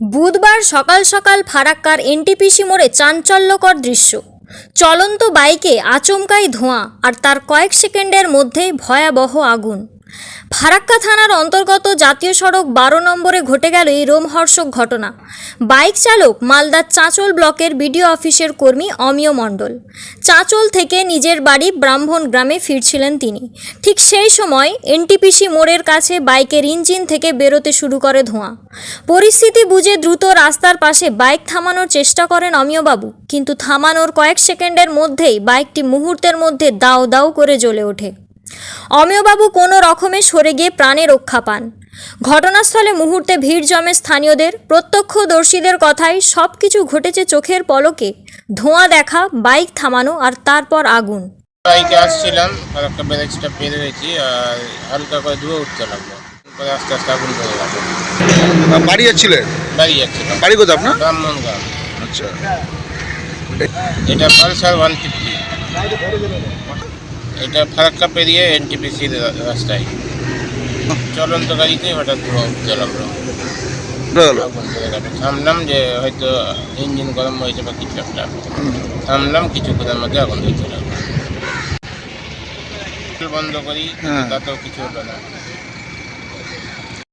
বুধবার সকাল সকাল ফারাক্কার এনটিপিসি মোড়ে চাঞ্চল্যকর দৃশ্য। চলন্ত বাইকে আচমকাই ধোঁয়া আর তার কয়েক সেকেন্ডের মধ্যেই ভয়াবহ আগুন। ফারাক্কা থানার অন্তর্গত জাতীয় সড়ক বারো নম্বরে ঘটে গেল এই রোমহর্ষক ঘটনা। বাইক চালক মালদার চাঁচল ব্লকের বিডিও অফিসের কর্মী অমিয় মণ্ডল। চাঁচল থেকে নিজের বাড়ি ব্রাহ্মণ গ্রামে ফিরছিলেন তিনি। ঠিক সেই সময় এনটিপিসি মোড়ের কাছে বাইকের ইঞ্জিন থেকে বেরোতে শুরু করে ধোঁয়া। পরিস্থিতি বুঝে দ্রুত রাস্তার পাশে বাইক থামানোর চেষ্টা করেন অমিয়বাবু। কিন্তু থামানোর কয়েক সেকেন্ডের মধ্যেই বাইকটি মুহূর্তের মধ্যে দাও দাও করে জ্বলে ওঠে। অমিয়বাবু কোনো রকমে সরে গিয়ে প্রাণে রক্ষা পান। ঘটনাস্থলে মুহূর্তে ভিড় জমে স্থানীয়দের প্রত্যক্ষদর্শীদের কথায় সব কিছু ঘটেছে চোখের পলকে। ধোঁয়া দেখা বাইক থামানো আর তারপর আগুন। বাইকে আসছিলাম আর একটা পের আর হালকা করে ধুয়ে উঠতে লাগল। পরে আস্তে আস্তে আগুন ধরে গেল। বাড়ি যাচ্ছিলেন? বাড়ি যাচ্ছিলাম। বাড়ি কোথায় আপনার? ব্রাহ্মণ গ্রাম। আচ্ছা। এটা পালসার ওয়ান ফিফটি। এটা ফারাক্কা পেরিয়ে এনটিপিসির রাস্তায়। চলন্ত গাড়িতে হঠাৎ গেল? থামলাম যে হয়তো ইঞ্জিন গরম হয়েছে বা কিছু একটা। থামলাম কিছুক্ষণের মধ্যে আগুন ধরতে লাগল বন্ধ করি হ্যাঁ। তাতেও কিছু হলো না।